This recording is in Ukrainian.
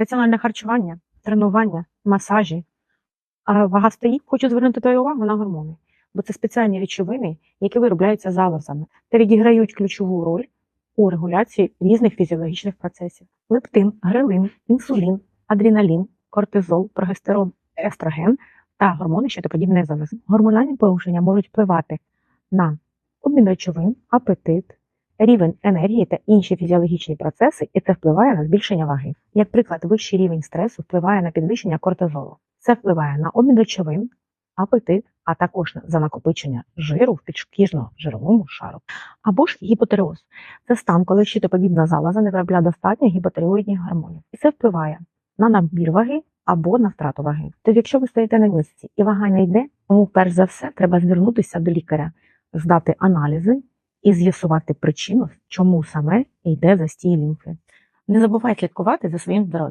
раціональне харчування, тренування, масажі. А вага стоїть, хочу звернути твою увагу на гормони, бо це спеціальні речовини, які виробляються залозами та відіграють ключову роль у регуляції різних фізіологічних процесів: лептин, грелин, інсулін, адреналін, кортизол, прогестерон, естроген та гормони щитоподібної залози. Гормональні порушення можуть впливати на обмін речовин, апетит, рівень енергії та інші фізіологічні процеси, і це впливає на збільшення ваги. Як приклад, вищий рівень стресу впливає на підвищення кортизолу. Це впливає на обмін речовин, апетит, а також на- за накопичення жиру в підшкірно-жировому шару. Або ж гіпотереоз. Це стан, коли щитоподібна залоза не виробляє достатньо гіпотереоїдних гормонів. І це впливає на набір ваги або на втрату ваги. Тож, якщо ви стоїте на місці і вага не йде, тому перш за все треба звернутися до лікаря, здати аналізи і з'ясувати причину, чому саме йде застій лімфи. Не забувай слідкувати за своїм здоров'ям.